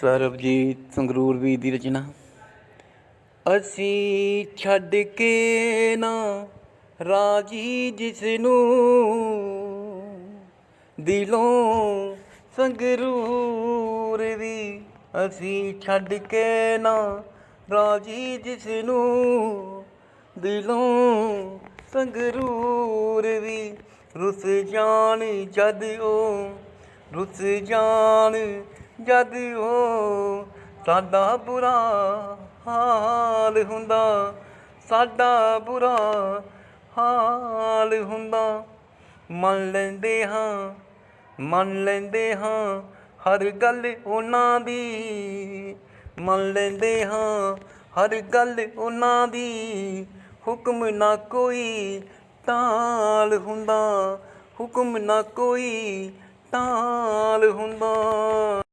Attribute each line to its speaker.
Speaker 1: ਸਰਬਜੀਤ ਸੰਗਰੂਰ ਵੀ ਦੀ ਰਚਨਾ। ਅਸੀਂ ਛੱਡ ਕੇ ਨਾ ਰਾਜੀ ਜਿਸ ਨੂੰ ਦਿਲੋਂ ਸੰਗਰੂਰ ਵੀ ਅਸੀਂ ਛੱਡ ਕੇ ਨਾ ਰਾਜੀ ਜਿਸ ਨੂੰ ਦਿਲੋਂ ਸੰਗਰੂਰ ਵੀ ਰੁੱਸ ਜਾਣ ਜਦ ਉਹ ਰੁੱਸ ਜਾਣ ਜਦ ਉਹ ਸਾਡਾ ਬੁਰਾ ਹਾਲ ਹੁੰਦਾ, ਸਾਡਾ ਬੁਰਾ ਹਾਲ ਹੁੰਦਾ। ਮੰਨ ਲੈਂਦੇ ਹਾਂ, ਮੰਨ ਲੈਂਦੇ ਹਾਂ, ਹਰ ਗੱਲ ਉਹਨਾਂ ਦੀ। ਮੰਨ ਲੈਂਦੇ ਹਾਂ, ਹਰ ਗੱਲ ਉਹਨਾਂ ਦੀ। ਹੁਕਮ ਨਾ ਕੋਈ ਤਾਲ ਹੁੰਦਾ, ਹੁਕਮ ਨਾ ਕੋਈ ਤਾਲ ਹੁੰਦਾ।